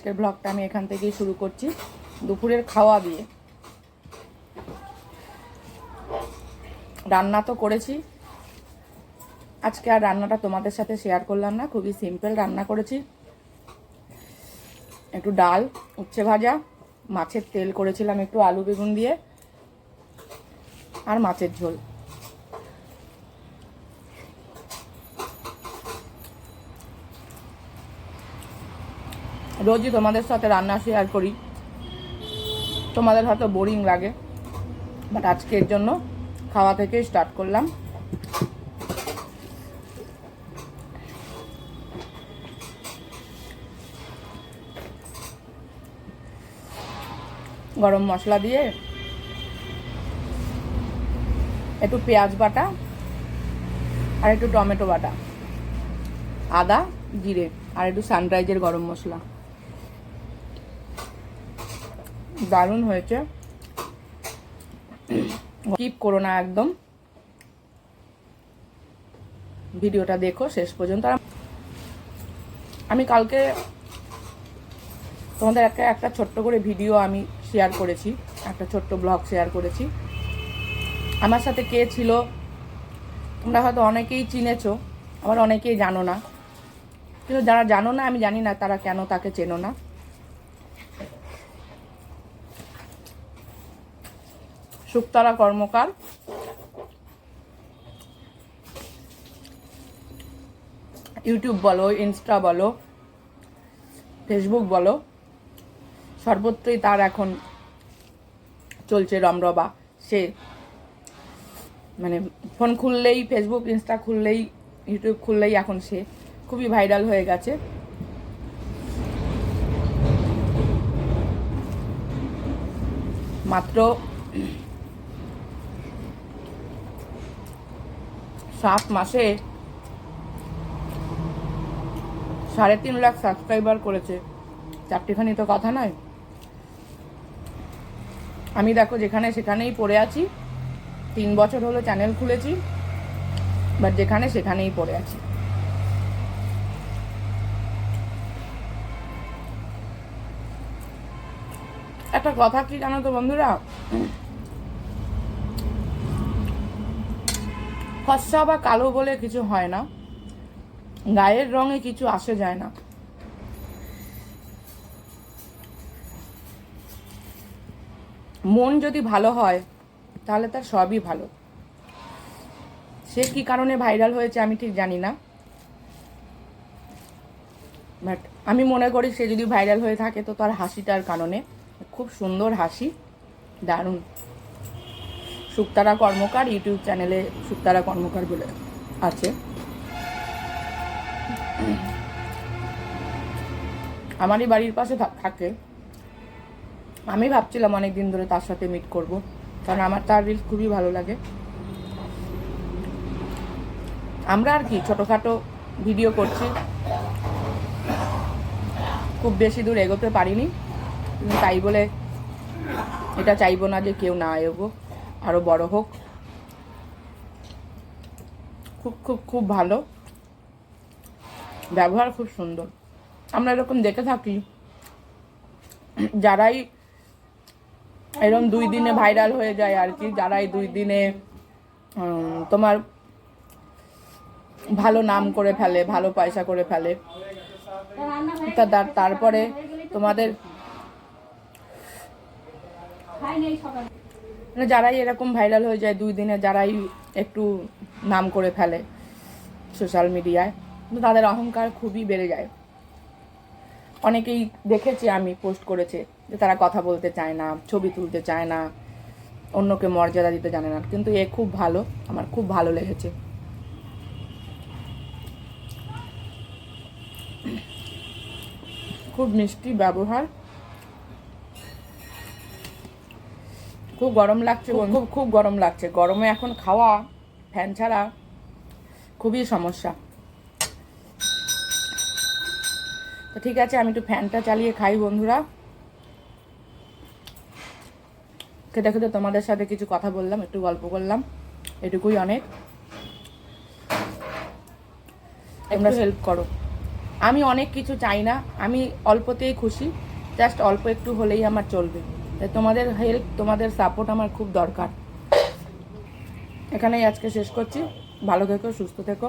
আজকের ব্লগটা আমি এখান থেকেই শুরু করছি, দুপুরের খাওয়া দিয়ে। রান্না তো করেছি। আজকে আর রান্নাটা তোমাদের সাথে শেয়ার করলাম না, খুবই সিম্পল রান্না করেছি। একটু ডাল, উচ্ছে ভাজা, মাছের তেল করেছিলাম একটু আলু বেগুন দিয়ে, আর মাছের ঝোল। রোজই তোমাদের সাথে রান্না শেয়ার করি। তোমাদের হয়তো বোরিং লাগে বাট আজকের জন্য খাওয়া থেকে স্টার্ট করলাম। গরম মশলা দিয়ে একটু পেঁয়াজ বাটা আর একটু টমেটো বাটা, আদা, জিরে আর একটু সানরাইজের গরম মশলা। দারুণ হয়েছে। কিপ করো না একদম। ভিডিওটা দেখো, শেষ পর্যন্ত। আমি কালকে তোমাদের একটা একটা ছোট্ট করে ভিডিও আমি শেয়ার করেছি, একটা ছোট্ট ব্লগ শেয়ার করেছি। আমার সাথে কে ছিল? তোমরা হয়তো অনেকেই চিনেছো, আবার অনেকেই জানো না। কিন্তু যারা জানো না, আমি জানি না তারা কেন তাকে চেনো না। শুক্তারা কর্মকার। ইউটিউব বলো ইনস্টা বলো ফেসবুক বলো, সর্বত্রই তার এখন চলছে রমরবা। সে মানে ফোন খুললেই ফেসবুক ইনস্টা খুললেই ইউটিউব খুললেই এখন সে খুবই ভাইরাল হয়ে গেছে। মাত্র সাত মাসে সাড়ে তিন লাখ সাবস্ক্রাইবার করেছে। চারটিখানি তো কথা নয়। আমি দেখো যেখানে সেখানেই পড়ে আছি। তিন বছর হলো চ্যানেল খুলেছি বাট যেখানে সেখানেই পড়ে আছি। একটা কথা কি জানো তো বন্ধুরা? ফর্সা বা কালো বলে কিছু হয় না। গায়ের রঙে কিছু আসে যায় না। মন যদি ভালো হয়, তাহলে তার সবই ভালো। সে কি কারণে ভাইরাল হয়েছে আমি ঠিক জানি না। বাট আমি মনে করি সে যদি ভাইরাল হয়ে থাকে, তো তার হাসিটার কারণে। খুব সুন্দর হাসি। দারুণ। শুক্তারা কর্মকার, ইউটিউব চ্যানেলে শুক্তারা কর্মকার বলে আছে। আমারই বাড়ির পাশে থাকে। আমি ভাবছিলাম অনেক দিন ধরে তার সাথে মিট করব, কারণ আমার তার রিলস খুবই ভালো লাগে। আমরা আর কি ছোটোখাটো ভিডিও করছি। খুব বেশি দূর এগোতে পারিনি তাই বলে এটা চাইব না যে কেউ না এগো আরও বড় হোক। খুব খুব খুব ভালো। ব্যবহার খুব সুন্দর। আমরা এরকম দেখে থাকি। যারাই এরকম দুই দিনে ভাইরাল হয়ে যায় আর কি, যারাই দুই দিনে তোমার ভালো নাম করে ফেলে, ভালো পয়সা করে ফেলে, তা তার- তারপরে তোমাদের মানে যারাই এরকম ভাইরাল হয়ে যায় দুই দিনে যারাই একটু নাম করে ফেলে সোশ্যাল মিডিয়ায় তাদের অহংকার খুবই বেড়ে যায়। অনেকেই দেখেছি আমি পোস্ট করেছে যে তারা কথা বলতে চায় না, ছবি তুলতে চায় না, অন্যকে মর্যাদা দিতে জানে না। কিন্তু এ খুব ভালো, আমার খুব ভালো লেগেছে। খুব মিষ্টি ব্যবহার। খুব গরম লাগছে বন্ধু। খুব খুব গরম লাগছে। গরমে এখন খাওয়া ফ্যান ছাড়া খুবই সমস্যা। তো ঠিক আছে আমি একটু ফ্যানটা চালিয়ে খাই বন্ধুরা। খেতে খেতে তোমাদের সাথে কিছু কথা বললাম একটু গল্প করলাম। এটুকুই অনেক। তোমরা হেল্প করো। আমি অনেক কিছু চাই না আমি অল্পতেই খুশি জাস্ট অল্প একটু হলেই আমার চলবে। তোমাদের হেল্প তোমাদের সাপোর্ট আমার খুব দরকার। এখানেই আজকে শেষ করছি। ভালো থেকো, সুস্থ থেকো।